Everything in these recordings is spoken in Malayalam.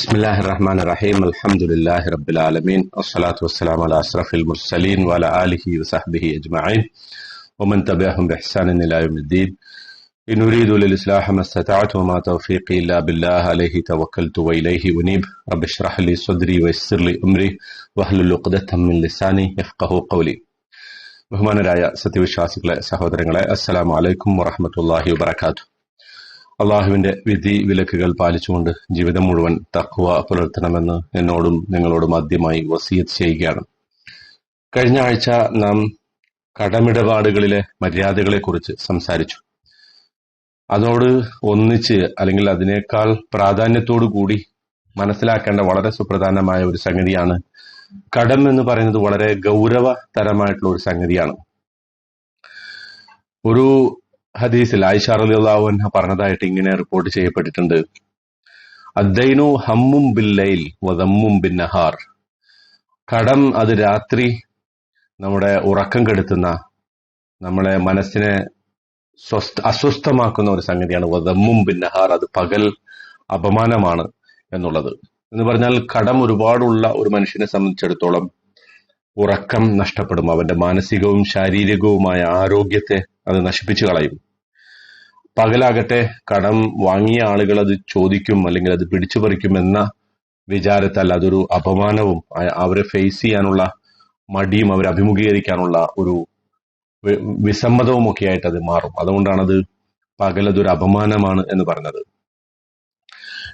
بسم الله الرحمن الرحيم الحمد لله رب العالمين والصلاة والسلام على أشرف المرسلين وعلى آله وصحبه أجمعين ومن تبعهم بإحسان إلى يوم الدين إن أريد للإصلاح ما استطعت وما توفيقي إلا بالله عليه توكلت وإليه أنيب رب اشرح لي صدري ويسر لي أمري واحلل عقدة من لساني يفقه قولي ബഹുമാനരായ സത്യവിശ്വാസികളെ സഹോദരങ്ങളെ അസ്സലാമു അലൈക്കും വറഹമത്തല്ലാഹി വബർക്കാത്തു അള്ളാഹുവിന്റെ വിധി വിലക്കുകൾ പാലിച്ചുകൊണ്ട് ജീവിതം മുഴുവൻ തക്കുവ പുലർത്തണമെന്ന് എന്നോടും നിങ്ങളോടും ആദ്യമായി വസീയത്ത് ചെയ്യുകയാണ്. കഴിഞ്ഞ ആഴ്ച നാം കടമിടപാടുകളിലെ മര്യാദകളെക്കുറിച്ച് സംസാരിച്ചു. അതോട് ഒന്നിച്ച് അല്ലെങ്കിൽ അതിനേക്കാൾ പ്രാധാന്യത്തോടു കൂടി മനസ്സിലാക്കേണ്ട വളരെ സുപ്രധാനമായ ഒരു സംഗതിയാണ് കടം എന്ന് പറയുന്നത് വളരെ ഗൗരവതരമായിട്ടുള്ള ഒരു സംഗതിയാണ്. ഒരു ഹദീസിൽ ആയിഷ അൻഹ പറഞ്ഞതായിട്ട് ഇങ്ങനെ റിപ്പോർട്ട് ചെയ്യപ്പെട്ടിട്ടുണ്ട്. അദ്ദൈനു ഹമ്മും ബില്ലൈൽ വദമ്മും ബിൻ നഹാർ കടം അത് രാത്രി നമ്മുടെ ഉറക്കം കെടുത്തുന്ന നമ്മളെ മനസ്സിനെ സ്വസ്ഥ അസ്വസ്ഥമാക്കുന്ന ഒരു സംഗതിയാണ് വധമ്മും ബിന്നഹാർ. നഹാർ അത് പകൽ അപമാനമാണ് എന്നുള്ളത്. എന്ന് പറഞ്ഞാൽ കടം ഒരുപാടുള്ള ഒരു മനുഷ്യനെ സംബന്ധിച്ചിടത്തോളം ഉറക്കം നഷ്ടപ്പെടും. അവന്റെ മാനസികവും ശാരീരികവുമായ ആരോഗ്യത്തെ അത് നശിപ്പിച്ചു കളയും. പകലാകട്ടെ കടം വാങ്ങിയ ആളുകൾ അത് ചോദിക്കും അല്ലെങ്കിൽ അത് പിടിച്ചു പറിക്കും എന്ന വിചാരത്താൽ അതൊരു അപമാനവും അവരെ ഫേസ് ചെയ്യാനുള്ള മടിയും അവരെ അഭിമുഖീകരിക്കാനുള്ള ഒരു വിസമ്മതവും ഒക്കെ ആയിട്ട് അത് മാറും. അതുകൊണ്ടാണ് അത് പകലതൊരു അപമാനമാണ് എന്ന് പറഞ്ഞത്.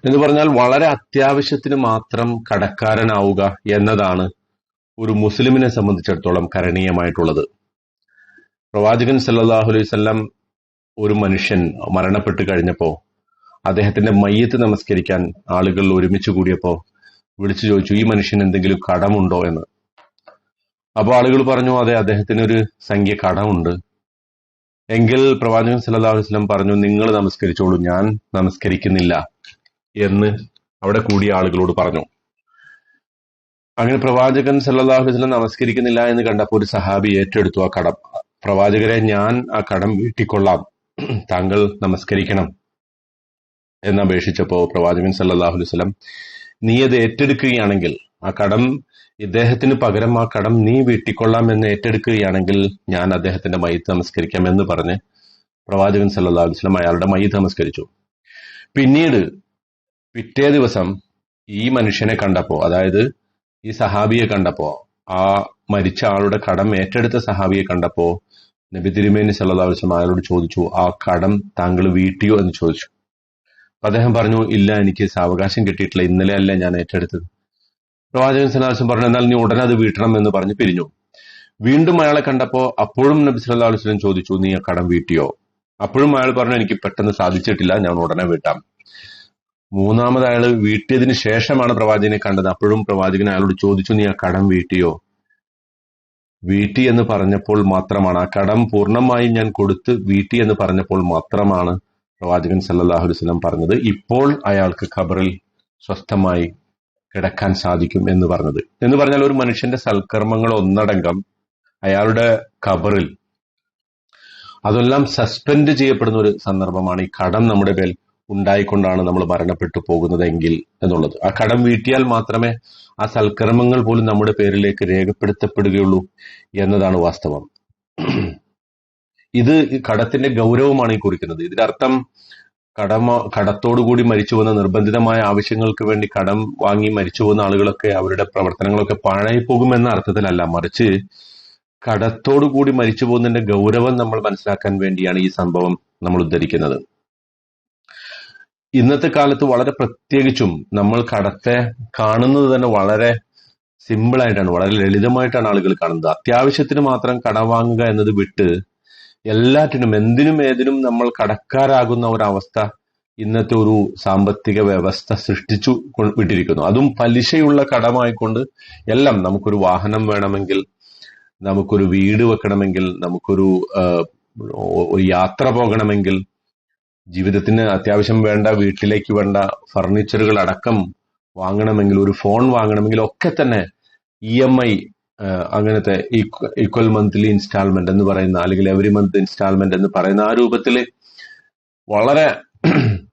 എന്ന് പറഞ്ഞാൽ വളരെ അത്യാവശ്യത്തിന് മാത്രം കടക്കാരനാവുക എന്നതാണ് ഒരു മുസ്ലിമിനെ സംബന്ധിച്ചിടത്തോളം കരണീയമായിട്ടുള്ളത്. പ്രവാചകൻ സല്ലല്ലാഹു അലൈഹി വസല്ലം ഒരു മനുഷ്യൻ മരണപ്പെട്ട് കഴിഞ്ഞപ്പോ അദ്ദേഹത്തിന്റെ മയ്യത്ത് നമസ്കരിക്കാൻ ആളുകൾ ഒരുമിച്ച് കൂടിയപ്പോ വിളിച്ചു ചോദിച്ചു ഈ മനുഷ്യന് എന്തെങ്കിലും കടമുണ്ടോ? എന്ന്. അപ്പോൾ ആളുകൾ പറഞ്ഞു അതെ അദ്ദേഹത്തിന് ഒരു സംഖ്യ കടമുണ്ട്. എങ്കിൽ പ്രവാചകൻ അലൈഹി വസല്ലം പറഞ്ഞു നിങ്ങൾ നമസ്കരിച്ചോളൂ ഞാൻ നമസ്കരിക്കുന്നില്ല എന്ന് അവിടെ കൂടിയ ആളുകളോട് പറഞ്ഞു. അങ്ങനെ പ്രവാചകൻ സല്ലല്ലാഹു അലൈഹി വസല്ലം നമസ്കരിക്കുന്നില്ല എന്ന് കണ്ടപ്പോൾ ഒരു സഹാബി ഏറ്റെടുത്തു ആ കടം. പ്രവാചകരെ ഞാൻ ആ കടം വീട്ടിക്കൊള്ളാം. താങ്കൾ നമസ്കരിക്കണം എന്ന് അപേക്ഷിച്ചപ്പോ പ്രവാചകൻ സല്ലല്ലാഹു അലൈഹി വസല്ലം നീ അത് ഏറ്റെടുക്കുകയാണെങ്കിൽ ആ കടം ഇദ്ദേഹത്തിന് പകരം ആ കടം നീ വീട്ടിക്കൊള്ളാം എന്ന് ഏറ്റെടുക്കുകയാണെങ്കിൽ ഞാൻ അദ്ദേഹത്തിന്റെ മയ്യത്ത് നമസ്കരിക്കാം എന്ന് പറഞ്ഞ് പ്രവാചകൻ സല്ലല്ലാഹു അലൈഹി വസല്ലം അയാളുടെ മയ്യത്ത് നമസ്കരിച്ചു. പിന്നീട് പിറ്റേ ദിവസം ഈ മനുഷ്യനെ കണ്ടപ്പോ അതായത് ഈ സഹാബിയെ കണ്ടപ്പോ ആ മരിച്ച ആളുടെ കടം ഏറ്റെടുത്ത സഹാബിയെ കണ്ടപ്പോ നബി തിരുമേനി വസല്ലം അയാളോട് ചോദിച്ചു ആ കടം താങ്കൾ വീട്ടിയോ? എന്ന് ചോദിച്ചു. അദ്ദേഹം പറഞ്ഞു ഇല്ല എനിക്ക് സാവകാശം കിട്ടിയിട്ടില്ല. ഇന്നലെ അല്ല ഞാൻ ഏറ്റെടുത്തത്. പ്രവാചകൻ വസല്ലം പറഞ്ഞു എന്നാൽ നീ ഉടനെ അത് വീട്ടണം എന്ന് പറഞ്ഞ് പിരിഞ്ഞു. വീണ്ടും അയാളെ കണ്ടപ്പോ അപ്പോഴും നബി സല്ലല്ലാഹു അലൈഹി വസല്ലം ചോദിച്ചു നീ ആ കടം വീട്ടിയോ? അപ്പോഴും അയാൾ പറഞ്ഞു എനിക്ക് പെട്ടെന്ന് സാധിച്ചിട്ടില്ല. ഞാൻ ഉടനെ വീട്ടാം മൂന്നാമത് അയാൾ വീട്ടിയതിന് ശേഷമാണ് പ്രവാചകനെ കണ്ടത്. അപ്പോഴും പ്രവാചകൻ അയാളോട് ചോദിച്ചു നീ ആ കടം വീട്ടിയോ? വീട്ടി എന്ന് പറഞ്ഞപ്പോൾ മാത്രമാണ്. ആ കടം പൂർണമായി ഞാൻ കൊടുത്ത് വീട്ടി എന്ന് പറഞ്ഞപ്പോൾ മാത്രമാണ് പ്രവാചകൻ സല്ലാഹു വസല്ലം പറഞ്ഞത്. ഇപ്പോൾ അയാൾക്ക് ഖബറിൽ സ്വസ്ഥമായി കിടക്കാൻ സാധിക്കും എന്ന് പറഞ്ഞത്. എന്ന് പറഞ്ഞാൽ ഒരു മനുഷ്യന്റെ സൽക്കർമ്മങ്ങൾ ഒന്നടങ്കം അയാളുടെ ഖബറിൽ അതെല്ലാം സസ്പെൻഡ് ചെയ്യപ്പെടുന്ന ഒരു സന്ദർഭമാണ്. ഈ കടം നമ്മുടെ മേൽ ഉണ്ടായിക്കൊണ്ടാണ് നമ്മൾ മരണപ്പെട്ടു പോകുന്നതെങ്കിൽ എന്നുള്ളത്. ആ കടം വീട്ടിയാൽ മാത്രമേ ആ സൽക്കർമ്മങ്ങൾ പോലും നമ്മുടെ പേരിലേക്ക് രേഖപ്പെടുത്തപ്പെടുകയുള്ളൂ എന്നതാണ് വാസ്തവം. ഇത് കടത്തിന്റെ ഗൗരവമാണ് ഈ കുറിക്കുന്നത്. ഇതിനർത്ഥം കടമ കടത്തോടുകൂടി മരിച്ചു പോകുന്ന നിർബന്ധിതമായ ആവശ്യങ്ങൾക്ക് വേണ്ടി കടം വാങ്ങി മരിച്ചു പോകുന്ന ആളുകളൊക്കെ അവരുടെ പ്രവർത്തനങ്ങളൊക്കെ പാഴായി പോകുമെന്ന അർത്ഥത്തിലല്ല. മറിച്ച് കടത്തോടുകൂടി മരിച്ചു പോകുന്നതിന്റെ ഗൗരവം നമ്മൾ മനസ്സിലാക്കാൻ വേണ്ടിയാണ് ഈ സംഭവം നമ്മൾ ഉദ്ധരിക്കുന്നത്. ഇന്നത്തെ കാലത്ത് വളരെ പ്രത്യേകിച്ചും നമ്മൾ കടത്തെ കാണുന്നത് തന്നെ വളരെ സിമ്പിൾ ആയിട്ടാണ് വളരെ ലളിതമായിട്ടാണ് ആളുകൾ കാണുന്നത്. അത്യാവശ്യത്തിന് മാത്രം കടം വാങ്ങുക എന്നത് വിട്ട് എല്ലാറ്റിനും എന്തിനും ഏതിനും നമ്മൾ കടക്കാരാകുന്ന ഒരവസ്ഥ ഇന്നത്തെ ഒരു സാമ്പത്തിക വ്യവസ്ഥ സൃഷ്ടിച്ചു വിട്ടിരിക്കുന്നു. അതും പലിശയുള്ള കടമായിക്കൊണ്ട് എല്ലാം നമുക്കൊരു വാഹനം വേണമെങ്കിൽ നമുക്കൊരു വീട് വെക്കണമെങ്കിൽ നമുക്കൊരു യാത്ര പോകണമെങ്കിൽ ജീവിതത്തിന് അത്യാവശ്യം വേണ്ട വീട്ടിലേക്ക് വേണ്ട ഫർണിച്ചറുകൾ അടക്കം വാങ്ങണമെങ്കിൽ ഒരു ഫോൺ വാങ്ങണമെങ്കിൽ ഒക്കെ തന്നെ ഇ എം ഐ അങ്ങനത്തെ ഈക്വൽ മന്ത്ലി ഇൻസ്റ്റാൾമെന്റ് എന്ന് പറയുന്ന അല്ലെങ്കിൽ എവറി മന്ത് ഇൻസ്റ്റാൾമെന്റ് എന്ന് പറയുന്ന ആ രൂപത്തിൽ വളരെ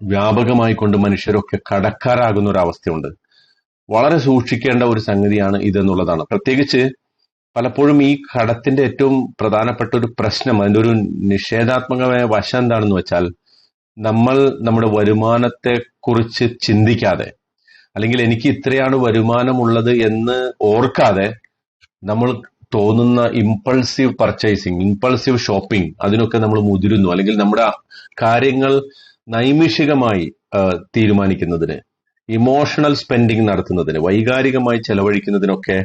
വ്യാപകമായി കൊണ്ട് മനുഷ്യരൊക്കെ കടക്കാരാകുന്ന ഒരു അവസ്ഥയുണ്ട്. വളരെ സൂക്ഷിക്കേണ്ട ഒരു സംഗതിയാണ് ഇതെന്നുള്ളതാണ്. പ്രത്യേകിച്ച് പലപ്പോഴും ഈ കടത്തിന്റെ ഏറ്റവും പ്രധാനപ്പെട്ട ഒരു പ്രശ്നം അതിന്റെ ഒരു നിഷേധാത്മകമായ വശം എന്താണെന്ന് വെച്ചാൽ നമ്മൾ നമ്മുടെ വരുമാനത്തെ കുറിച്ച് ചിന്തിക്കാതെ അല്ലെങ്കിൽ എനിക്ക് ഇത്രയാണ് വരുമാനമുള്ളത് എന്ന് ഓർക്കാതെ നമ്മൾ തോന്നുന്ന ഇമ്പൾസീവ് പർച്ചേസിങ് ഇമ്പൾസീവ് ഷോപ്പിംഗ് അതിനൊക്കെ നമ്മൾ മുതിരുന്നു. അല്ലെങ്കിൽ നമ്മുടെ കാര്യങ്ങൾ നൈമിഷികമായി തീരുമാനിക്കുന്നതിന് ഇമോഷണൽ സ്പെൻഡിങ് നടത്തുന്നതിന് വൈകാരികമായി ചെലവഴിക്കുന്നതിനൊക്കെ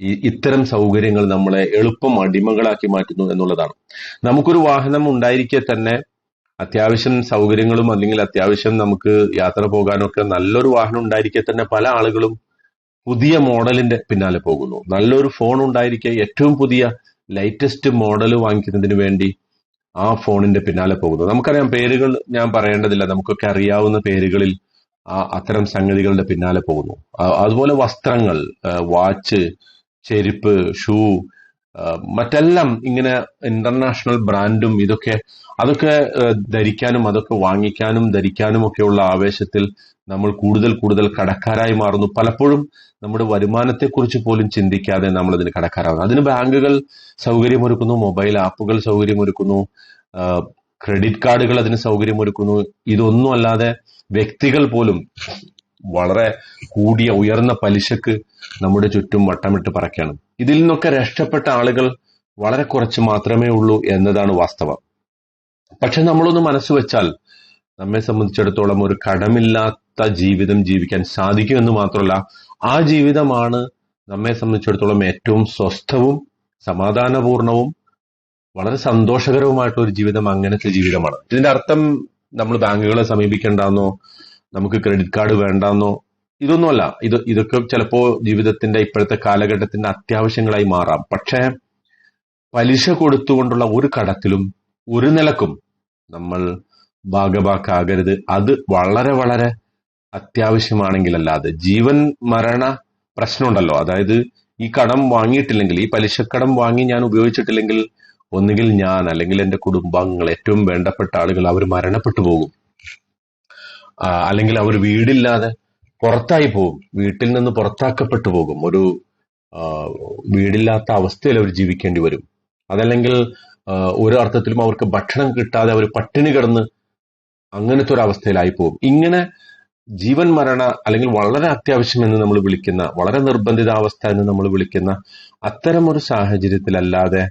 ഈ ഇത്തരം സൗകര്യങ്ങൾ നമ്മളെ എളുപ്പം അടിമകളാക്കി മാറ്റുന്നു എന്നുള്ളതാണ്. നമുക്കൊരു വാഹനം ഉണ്ടായിരിക്കെ തന്നെ അത്യാവശ്യം സൗകര്യങ്ങളും അല്ലെങ്കിൽ അത്യാവശ്യം നമുക്ക് യാത്ര പോകാനൊക്കെ നല്ലൊരു വാഹനം ഉണ്ടായിരിക്കെ തന്നെ പല ആളുകളും പുതിയ മോഡലിന്റെ പിന്നാലെ പോകുന്നു. നല്ലൊരു ഫോൺ ഉണ്ടായിരിക്കെ ഏറ്റവും പുതിയ ലേറ്റസ്റ്റ് മോഡൽ വാങ്ങിക്കുന്നതിന് വേണ്ടി ആ ഫോണിന്റെ പിന്നാലെ പോകുന്നു. നമുക്കറിയാം പേരുകൾ ഞാൻ പറയേണ്ടതില്ല. നമുക്കൊക്കെ അറിയാവുന്ന പേരുകളിൽ ആ അത്തരം സംഗതികളുടെ പിന്നാലെ പോകുന്നു. അതുപോലെ വസ്ത്രങ്ങൾ വാച്ച് ചെരുപ്പ് ഷൂ മറ്റെല്ലാം ഇങ്ങനെ ഇന്റർനാഷണൽ ബ്രാൻഡും ഇതൊക്കെ അതൊക്കെ ധരിക്കാനും അതൊക്കെ വാങ്ങിക്കാനും ധരിക്കാനും ഒക്കെയുള്ള ആവേശത്തിൽ നമ്മൾ കൂടുതൽ കൂടുതൽ കടക്കാരായി മാറുന്നു. പലപ്പോഴും നമ്മുടെ വരുമാനത്തെക്കുറിച്ച് പോലും ചിന്തിക്കാതെ നമ്മൾ അതിന് കടക്കാരാകുന്നു. അതിന് ബാങ്കുകൾ സൗകര്യമൊരുക്കുന്നു മൊബൈൽ ആപ്പുകൾ സൗകര്യമൊരുക്കുന്നു ക്രെഡിറ്റ് കാർഡുകൾ അതിന് സൗകര്യമൊരുക്കുന്നു. ഇതൊന്നും അല്ലാതെ വ്യക്തികൾ പോലും വളരെ കൂടിയ ഉയർന്ന പലിശക്ക് നമ്മുടെ ചുറ്റും വട്ടമിട്ട് പറക്കുകയാണ് ഇതിൽ നിന്നൊക്കെ രക്ഷപ്പെട്ട ആളുകൾ വളരെ കുറച്ച് മാത്രമേ ഉള്ളൂ എന്നതാണ് വാസ്തവം. പക്ഷെ നമ്മളൊന്ന് മനസ്സ് വെച്ചാൽ നമ്മെ സംബന്ധിച്ചിടത്തോളം ഒരു കടമില്ലാത്ത ജീവിതം ജീവിക്കാൻ സാധിക്കും സാധിക്കുമെന്ന് മാത്രമല്ല ആ ജീവിതമാണ് നമ്മെ സംബന്ധിച്ചിടത്തോളം ഏറ്റവും സ്വസ്ഥവും സമാധാനപൂർണവും വളരെ സന്തോഷകരവുമായിട്ടുള്ള ഒരു ജീവിതം അങ്ങനത്തെ ജീവിതമാണ്. ഇതിന്റെ അർത്ഥം നമ്മൾ ബാങ്കുകളെ സമീപിക്കേണ്ടെന്നോ നമുക്ക് ക്രെഡിറ്റ് കാർഡ് വേണ്ടെന്നോ? ഇതൊന്നുമല്ല. ഇത് ഇതൊക്കെ ചിലപ്പോൾ ജീവിതത്തിന്റെ ഇപ്പോഴത്തെ കാലഘട്ടത്തിന്റെ അത്യാവശ്യങ്ങളായി മാറാം. പക്ഷേ പലിശ കൊടുത്തുകൊണ്ടുള്ള ഒരു കടത്തിലും ഒരു നിലക്കും നമ്മൾ ഭാഗഭാക്കാകരുത്. അത് വളരെ വളരെ അത്യാവശ്യമാണെങ്കിലല്ലാതെ ജീവൻ മരണ പ്രശ്നമുണ്ടല്ലോ. അതായത് ഈ കടം വാങ്ങിയിട്ടില്ലെങ്കിൽ ഈ പലിശക്കടം വാങ്ങി ഞാൻ ഉപയോഗിച്ചിട്ടില്ലെങ്കിൽ ഒന്നുകിൽ ഞാൻ അല്ലെങ്കിൽ എന്റെ കുടുംബാംഗങ്ങൾ ഏറ്റവും വേണ്ടപ്പെട്ട ആളുകൾ അവർ മരണപ്പെട്ടു പോകും. അല്ലെങ്കിൽ അവർ വീടില്ലാതെ പുറത്തായി പോകും. വീട്ടിൽ നിന്ന് പുറത്താക്കപ്പെട്ടു പോകും. ഒരു വീടില്ലാത്ത അവസ്ഥയിൽ അവർ ജീവിക്കേണ്ടി വരും. അതല്ലെങ്കിൽ ഒരു അർത്ഥത്തിലും അവർക്ക് ഭക്ഷണം കിട്ടാതെ അവർ പട്ടിണി കിടന്ന് അങ്ങനത്തെ ഒരു അവസ്ഥയിലായി പോകും. ഇങ്ങനെ ജീവൻ മരണ അല്ലെങ്കിൽ വളരെ അത്യാവശ്യം എന്ന് നമ്മൾ വിളിക്കുന്ന വളരെ നിർബന്ധിതാവസ്ഥ എന്ന് നമ്മൾ വിളിക്കുന്ന അത്തരം ഒരു സാഹചര്യത്തിലല്ലാതെ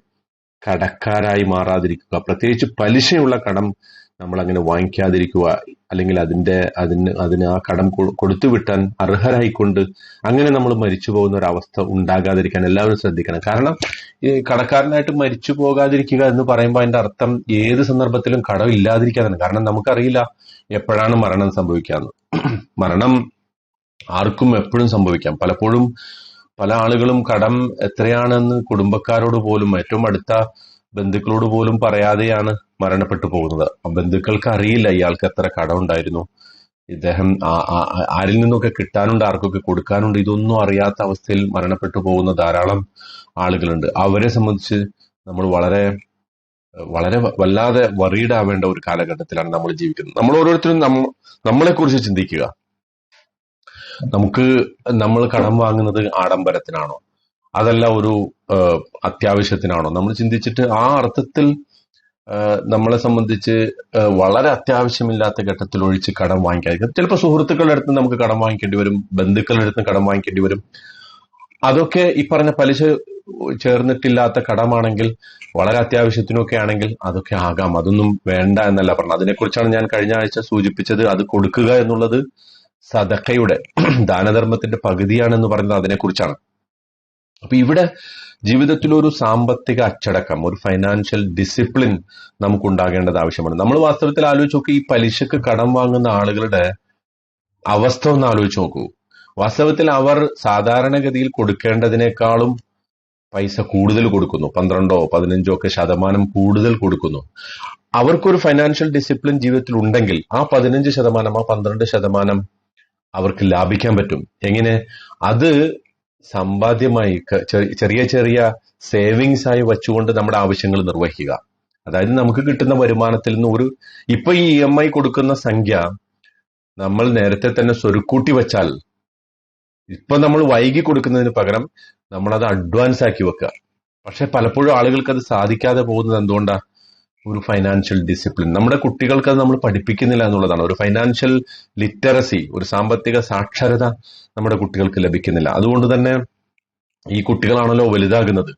കടക്കാരായി മാറാതിരിക്കുക. പ്രത്യേകിച്ച് പലിശയുള്ള കടം നമ്മൾ അങ്ങനെ വാങ്ങിക്കാതിരിക്കുക അല്ലെങ്കിൽ അതിന്റെ അതിന് അതിന് ആ കടം കൊടുത്തു വിട്ടാൻ അർഹരായിക്കൊണ്ട് അങ്ങനെ നമ്മൾ മരിച്ചു പോകുന്ന ഒരു അവസ്ഥ ഉണ്ടാകാതിരിക്കാൻ എല്ലാവരും ശ്രദ്ധിക്കണം. കാരണം ഈ കടക്കാരനായിട്ട് മരിച്ചു പോകാതിരിക്കുക എന്ന് പറയുമ്പോൾ അതിന്റെ അർത്ഥം ഏത് സന്ദർഭത്തിലും കടം ഇല്ലാതിരിക്കാതാണ് കാരണം നമുക്കറിയില്ല എപ്പോഴാണ് മരണം സംഭവിക്കാന്ന്. മരണം ആർക്കും എപ്പോഴും സംഭവിക്കാം. പലപ്പോഴും പല ആളുകളും കടം എത്രയാണെന്ന് കുടുംബക്കാരോട് പോലും ഏറ്റവും അടുത്ത ബന്ധുക്കളോട് പോലും പറയാതെയാണ് മരണപ്പെട്ടു പോകുന്നത്. ബന്ധുക്കൾക്ക് അറിയില്ല ഇയാൾക്ക് എത്ര കടം ഉണ്ടായിരുന്നു. ഇദ്ദേഹം ആരിൽ നിന്നൊക്കെ കിട്ടാനുണ്ട് ആർക്കൊക്കെ കൊടുക്കാനുണ്ട് ഇതൊന്നും അറിയാത്ത അവസ്ഥയിൽ മരണപ്പെട്ടു പോകുന്ന ധാരാളം ആളുകളുണ്ട്. അവരെ സംബന്ധിച്ച് നമ്മൾ വളരെ വളരെ വല്ലാതെ വറീഡ് ആവേണ്ട ഒരു കാലഘട്ടത്തിലാണ് നമ്മൾ ജീവിക്കുന്നത്. നമ്മൾ ഓരോരുത്തരും നമ്മ നമ്മളെ കുറിച്ച് ചിന്തിക്കുക. നമുക്ക് നമ്മൾ കടം വാങ്ങുന്നത് ആഡംബരത്തിനാണോ? അതല്ല ഒരു അത്യാവശ്യത്തിനാണോ? നമ്മൾ ചിന്തിച്ചിട്ട് ആ അർത്ഥത്തിൽ നമ്മളെ സംബന്ധിച്ച് വളരെ അത്യാവശ്യമില്ലാത്ത ഘട്ടത്തിൽ ഒഴിച്ച് കടം വാങ്ങിക്കാതിരിക്കും ചിലപ്പോൾ സുഹൃത്തുക്കളുടെ അടുത്ത് നമുക്ക് കടം വാങ്ങിക്കേണ്ടി വരും ബന്ധുക്കളുടെ അടുത്ത് കടം വാങ്ങിക്കേണ്ടി വരും. അതൊക്കെ ഈ പറഞ്ഞ പലിശ ചേർന്നിട്ടില്ലാത്ത കടമാണെങ്കിൽ വളരെ അത്യാവശ്യത്തിനൊക്കെ ആണെങ്കിൽ അതൊക്കെ ആകാം. അതൊന്നും വേണ്ട എന്നല്ല പറഞ്ഞത്. അതിനെക്കുറിച്ചാണ് ഞാൻ കഴിഞ്ഞ ആഴ്ച സൂചിപ്പിച്ചത്. അത് കൊടുക്കുക എന്നുള്ളത് സദക്കയുടെ ദാനധർമ്മത്തിന്റെ പകുതിയാണെന്ന് പറയുന്നത് അതിനെക്കുറിച്ചാണ്. അപ്പൊ ഇവിടെ ജീവിതത്തിൽ ഒരു സാമ്പത്തിക അച്ചടക്കം ഒരു ഫൈനാൻഷ്യൽ ഡിസിപ്ലിൻ നമുക്ക് ഉണ്ടാകേണ്ടത് ആവശ്യമാണ്. നമ്മൾ വാസ്തവത്തിൽ ആലോചിച്ച് നോക്കി ഈ പലിശക്ക് കടം വാങ്ങുന്ന ആളുകളുടെ അവസ്ഥ ഒന്ന് ആലോചിച്ച് നോക്കൂ. വാസ്തവത്തിൽ അവർ സാധാരണഗതിയിൽ കൊടുക്കേണ്ടതിനേക്കാളും പൈസ കൂടുതൽ കൊടുക്കുന്നു. പന്ത്രണ്ടോ പതിനഞ്ചോ ഒക്കെ ശതമാനം കൂടുതൽ കൊടുക്കുന്നു. അവർക്കൊരു ഫൈനാൻഷ്യൽ ഡിസിപ്ലിൻ ജീവിതത്തിൽ ഉണ്ടെങ്കിൽ ആ പതിനഞ്ച് ശതമാനം ആ പന്ത്രണ്ട് ശതമാനം അവർക്ക് ലാഭിക്കാൻ പറ്റും. എങ്ങനെ? അത് സമ്പാദ്യമായി ചെറിയ ചെറിയ സേവിങ്സ് ആയി വച്ചുകൊണ്ട് നമ്മുടെ ആവശ്യങ്ങൾ നിർവഹിക്കുക. അതായത് നമുക്ക് കിട്ടുന്ന വരുമാനത്തിൽ നിന്ന് ഒരു ഇപ്പൊ ഈ ഇ എം ഐ കൊടുക്കുന്ന സംഖ്യ നമ്മൾ നേരത്തെ തന്നെ സ്വരുക്കൂട്ടി വെച്ചാൽ ഇപ്പൊ നമ്മൾ വൈകി കൊടുക്കുന്നതിന് പകരം നമ്മൾ അത് അഡ്വാൻസ് ആക്കി വെക്കുക. പക്ഷെ പലപ്പോഴും ആളുകൾക്ക് അത് സാധിക്കാതെ പോകുന്നത് എന്തുകൊണ്ടാ? ഒരു ഫൈനാൻഷ്യൽ ഡിസിപ്ലിൻ നമ്മുടെ കുട്ടികൾക്ക് അത് നമ്മൾ പഠിപ്പിക്കുന്നില്ല എന്നുള്ളതാണ്. ഒരു ഫൈനാൻഷ്യൽ ലിറ്ററസി ഒരു സാമ്പത്തിക സാക്ഷരത നമ്മുടെ കുട്ടികൾക്ക് ലഭിക്കുന്നില്ല. അതുകൊണ്ട് തന്നെ ഈ കുട്ടികളാണല്ലോ വലുതാകുന്നത്.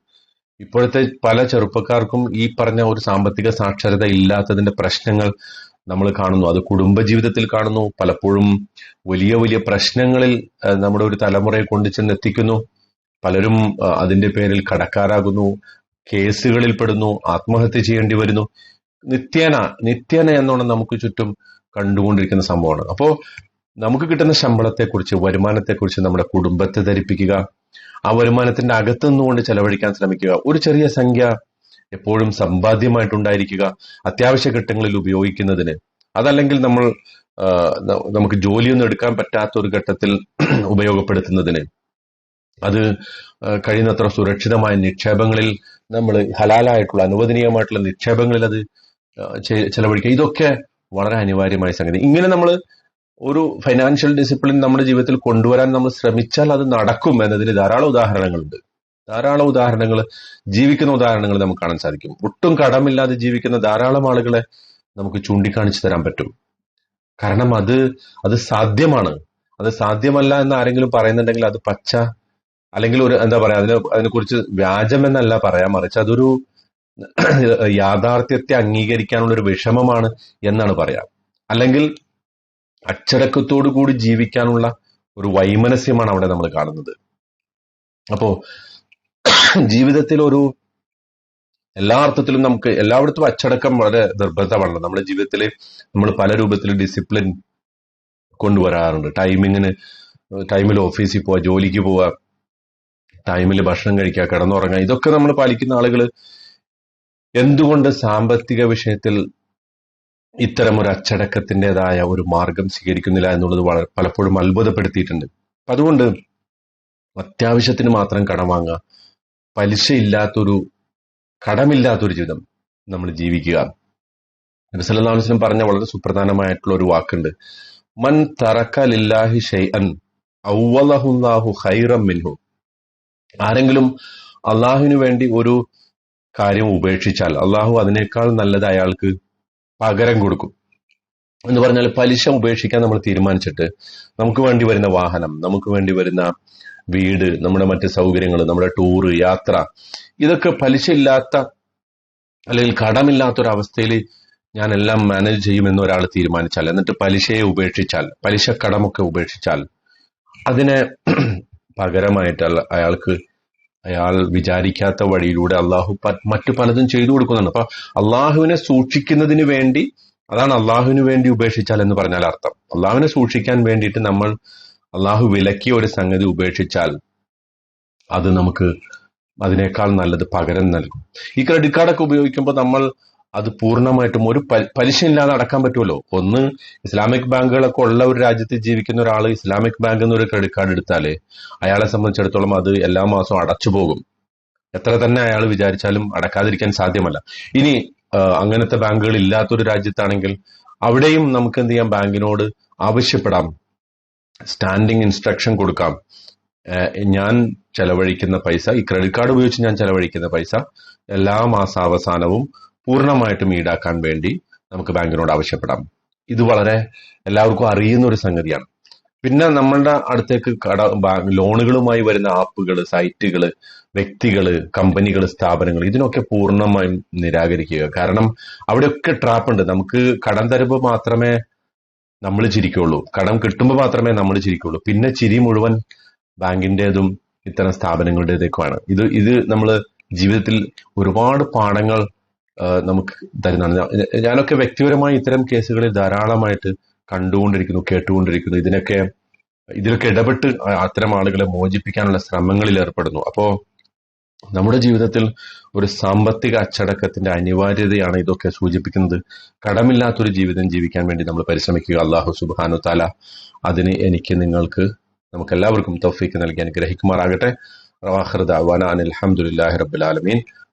ഇപ്പോഴത്തെ പല ചെറുപ്പക്കാർക്കും ഈ പറഞ്ഞ ഒരു സാമ്പത്തിക സാക്ഷരത ഇല്ലാത്തതിന്റെ പ്രശ്നങ്ങൾ നമ്മൾ കാണുന്നു. അത് കുടുംബജീവിതത്തിൽ കാണുന്നു. പലപ്പോഴും വലിയ വലിയ പ്രശ്നങ്ങളിൽ നമ്മുടെ ഒരു തലമുറയെ കൊണ്ടു ചെന്നെത്തിക്കുന്നു. പലരും അതിന്റെ പേരിൽ കടക്കാരാകുന്നു. കേസുകളിൽ പെടുന്നു ആത്മഹത്യ ചെയ്യേണ്ടി വരുന്നു. നിത്യേന നിത്യേന എന്നോണം നമുക്ക് ചുറ്റും കണ്ടുകൊണ്ടിരിക്കുന്ന സംഭവമാണ്. അപ്പോൾ നമുക്ക് കിട്ടുന്ന ശമ്പളത്തെക്കുറിച്ച് വരുമാനത്തെക്കുറിച്ച് നമ്മുടെ കുടുംബത്തെ ധരിപ്പിക്കുക ആ വരുമാനത്തിന്റെ അകത്ത് നിന്നുകൊണ്ട് ചെലവഴിക്കാൻ ശ്രമിക്കുക ഒരു ചെറിയ സംഖ്യ എപ്പോഴും സമ്പാദ്യമായിട്ടുണ്ടായിരിക്കുക അത്യാവശ്യ ഘട്ടങ്ങളിൽ ഉപയോഗിക്കുന്നതിന്. അതല്ലെങ്കിൽ നമ്മൾ നമുക്ക് ജോലിയൊന്നും എടുക്കാൻ പറ്റാത്ത ഒരു ഘട്ടത്തിൽ ഉപയോഗപ്പെടുത്തുന്നതിന്. അത് കഴിയുന്നത്ര സുരക്ഷിതമായ നിക്ഷേപങ്ങളിൽ നമ്മൾ ഹലാലായിട്ടുള്ള അനുവദനീയമായിട്ടുള്ള നിക്ഷേപങ്ങളിൽ അത് ചെലവഴിക്കുക. ഇതൊക്കെ വളരെ അനിവാര്യമായ സംഗതി. ഇങ്ങനെ നമ്മൾ ഒരു ഫൈനാൻഷ്യൽ ഡിസിപ്ലിൻ നമ്മുടെ ജീവിതത്തിൽ കൊണ്ടുവരാൻ നമ്മൾ ശ്രമിച്ചാൽ അത് നടക്കും എന്നതിന് ധാരാളം ഉദാഹരണങ്ങളുണ്ട്. ധാരാളം ഉദാഹരണങ്ങൾ ജീവിക്കുന്ന ഉദാഹരണങ്ങൾ നമുക്ക് കാണാൻ സാധിക്കും. ഒട്ടും കടമില്ലാതെ ജീവിക്കുന്ന ധാരാളം ആളുകളെ നമുക്ക് ചൂണ്ടിക്കാണിച്ചു തരാൻ പറ്റും. കാരണം അത് അത് സാധ്യമാണ്. അത് സാധ്യമല്ല എന്ന് ആരെങ്കിലും പറയുന്നുണ്ടെങ്കിൽ അത് പച്ച അല്ലെങ്കിൽ ഒരു എന്താ പറയാ അതിനെ അതിനെക്കുറിച്ച് വ്യാജം എന്നല്ല പറയാൻ മറിച്ച് അതൊരു യാഥാർത്ഥ്യത്തെ അംഗീകരിക്കാനുള്ള ഒരു വിഷമമാണ് എന്നാണ് പറയാ. അല്ലെങ്കിൽ അച്ചടക്കത്തോടു കൂടി ജീവിക്കാനുള്ള ഒരു വൈമനസ്യമാണ് അവിടെ നമ്മൾ കാണുന്നത്. അപ്പോ ജീവിതത്തിൽ ഒരു എല്ലാ അർത്ഥത്തിലും നമുക്ക് എല്ലായിടത്തും അച്ചടക്കം വളരെ നിർബന്ധമാണ് നമ്മുടെ ജീവിതത്തിൽ നമ്മൾ പല രൂപത്തിൽ ഡിസിപ്ലിൻ കൊണ്ടുവരാറുണ്ട്. ടൈമിങ്ങിന് ടൈമിൽ ഓഫീസിൽ പോവുക ജോലിക്ക് പോവുക ടൈമിൽ ഭക്ഷണം കഴിക്കുക കിടന്നുറങ്ങുക ഇതൊക്കെ നമ്മൾ പാലിക്കുന്ന ആളുകൾ എന്തുകൊണ്ട് സാമ്പത്തിക വിഷയത്തിൽ ഇത്തരം ഒരു അച്ചടക്കത്തിന്റെതായ ഒരു മാർഗം സ്വീകരിക്കുന്നില്ല എന്നുള്ളത് വളരെ പലപ്പോഴും അത്ഭുതപ്പെടുത്തിയിട്ടുണ്ട്. അതുകൊണ്ട് അത്യാവശ്യത്തിന് മാത്രം കടം വാങ്ങുക പലിശയില്ലാത്തൊരു കടമില്ലാത്തൊരു ജീവിതം നമ്മൾ ജീവിക്കുക. നബിസല്ലാസ്ലം പറഞ്ഞ വളരെ സുപ്രധാനമായിട്ടുള്ള ഒരു വാക്കുണ്ട്. മൻ തറക്ക ലില്ലാഹി ഷൈഅൻ ഔവലഹുല്ലാഹു ഹൈറം മിൻഹു. ആരെങ്കിലും അള്ളാഹുവിന് വേണ്ടി ഒരു കാര്യം ഉപേക്ഷിച്ചാൽ അള്ളാഹു അതിനേക്കാൾ നല്ലത് അയാൾക്ക് പകരം കൊടുക്കും. എന്ന് പറഞ്ഞാൽ പലിശ ഉപേക്ഷിക്കാൻ നമ്മൾ തീരുമാനിച്ചിട്ട് നമുക്ക് വേണ്ടി വരുന്ന വാഹനം നമുക്ക് വേണ്ടി വരുന്ന വീട് നമ്മുടെ മറ്റ് സൗകര്യങ്ങൾ നമ്മുടെ ടൂറ് യാത്ര ഇതൊക്കെ പലിശയില്ലാത്ത അല്ലെങ്കിൽ കടമില്ലാത്തൊരവസ്ഥയിൽ ഞാൻ എല്ലാം മാനേജ് ചെയ്യുമെന്ന് ഒരാൾ തീരുമാനിച്ചാൽ എന്നിട്ട് പലിശയെ ഉപേക്ഷിച്ചാൽ പലിശ കടമൊക്കെ ഉപേക്ഷിച്ചാൽ അതിനെ പകരമായിട്ട് അയാൾക്ക് അയാൾ വിചാരിക്കാത്ത വഴിയിലൂടെ അള്ളാഹു മറ്റു പലതും ചെയ്തു കൊടുക്കുന്നുണ്ട്. അപ്പൊ അള്ളാഹുവിനെ സൂക്ഷിക്കുന്നതിന് വേണ്ടി അതാണ് അള്ളാഹുവിന് വേണ്ടി ഉപേക്ഷിച്ചാൽ എന്ന് പറഞ്ഞാൽ അർത്ഥം. അള്ളാഹുവിനെ സൂക്ഷിക്കാൻ വേണ്ടിയിട്ട് നമ്മൾ അള്ളാഹു വിലക്കിയ ഒരു സംഗതി ഉപേക്ഷിച്ചാൽ അത് നമുക്ക് അതിനേക്കാൾ നല്ലത് പകരം നൽകും. ഈ ക്രെഡിറ്റ് കാർഡൊക്കെ ഉപയോഗിക്കുമ്പോൾ നമ്മൾ അത് പൂർണമായിട്ടും ഒരു പ- പലിശ ഇല്ലാതെ അടക്കാൻ പറ്റുമല്ലോ. ഒന്ന് ഇസ്ലാമിക് ബാങ്കുകളൊക്കെ ഉള്ള ഒരു രാജ്യത്ത് ജീവിക്കുന്ന ഒരാൾ ഇസ്ലാമിക് ബാങ്ക് നിന്ന് ഒരു ക്രെഡിറ്റ് കാർഡ് എടുത്താൽ അയാളെ സംബന്ധിച്ചിടത്തോളം അത് എല്ലാ മാസവും അടച്ചു പോകും. എത്ര തന്നെ അയാൾ വിചാരിച്ചാലും അടക്കാതിരിക്കാൻ സാധ്യമല്ല. ഇനി അങ്ങനത്തെ ബാങ്കുകൾ ഇല്ലാത്തൊരു രാജ്യത്താണെങ്കിൽ അവിടെയും നമുക്ക് എന്ത് ചെയ്യാം? ബാങ്കിനോട് ആവശ്യപ്പെടാം. സ്റ്റാൻഡിങ് ഇൻസ്ട്രക്ഷൻ കൊടുക്കാം. ഞാൻ ചെലവഴിക്കുന്ന പൈസ ഈ ക്രെഡിറ്റ് കാർഡ് ഉപയോഗിച്ച് ഞാൻ ചെലവഴിക്കുന്ന പൈസ എല്ലാ മാസാവസാനവും പൂർണമായിട്ടും ഈടാക്കാൻ വേണ്ടി നമുക്ക് ബാങ്കിനോട് ആവശ്യപ്പെടാം. ഇത് വളരെ എല്ലാവർക്കും അറിയുന്ന ഒരു സംഗതിയാണ്. പിന്നെ നമ്മളുടെ അടുത്തേക്ക് കട ലോണുകളുമായി വരുന്ന ആപ്പുകൾ സൈറ്റുകൾ വ്യക്തികൾ കമ്പനികൾ സ്ഥാപനങ്ങൾ ഇതിനൊക്കെ പൂർണമായും നിരാകരിക്കുക. കാരണം അവിടെയൊക്കെ ട്രാപ്പ് ഉണ്ട് നമുക്ക് കടം തരുമ്പോൾ മാത്രമേ നമ്മൾ ചിരിക്കുള്ളൂ. കടം കിട്ടുമ്പോൾ മാത്രമേ നമ്മൾ ചിരിക്കുള്ളൂ. പിന്നെ ചിരി മുഴുവൻ ബാങ്കിന്റെതും ഇത്തരം സ്ഥാപനങ്ങളുടേതൊക്കെയാണ്. ഇത് ഇത് നമ്മൾ ജീവിതത്തിൽ ഒരുപാട് പാഠങ്ങൾ നമുക്ക് തരുന്നതാണ്. ഞാനൊക്കെ വ്യക്തിപരമായി ഇത്തരം കേസുകളിൽ ധാരാളമായിട്ട് കണ്ടുകൊണ്ടിരിക്കുന്നു കേട്ടുകൊണ്ടിരിക്കുന്നു. ഇതിനൊക്കെ ഇതിലൊക്കെ ഇടപെട്ട് അത്തരം ആളുകളെ മോചിപ്പിക്കാനുള്ള ശ്രമങ്ങളിൽ ഏർപ്പെടുന്നു. അപ്പോ നമ്മുടെ ജീവിതത്തിൽ ഒരു സാമ്പത്തിക അച്ചടക്കത്തിന്റെ അനിവാര്യതയാണ് ഇതൊക്കെ സൂചിപ്പിക്കുന്നത്. കടമില്ലാത്തൊരു ജീവിതം ജീവിക്കാൻ വേണ്ടി നമ്മൾ പരിശ്രമിക്കുക. അള്ളാഹു സുബാനു താല അതിന് എനിക്ക് നിങ്ങൾക്ക് നമുക്ക് എല്ലാവർക്കും തൗഫീക്ക് നൽകി അനുഗ്രഹിക്കുമാറാകട്ടെ. വനാൻ അലഹമുല്ലാഹി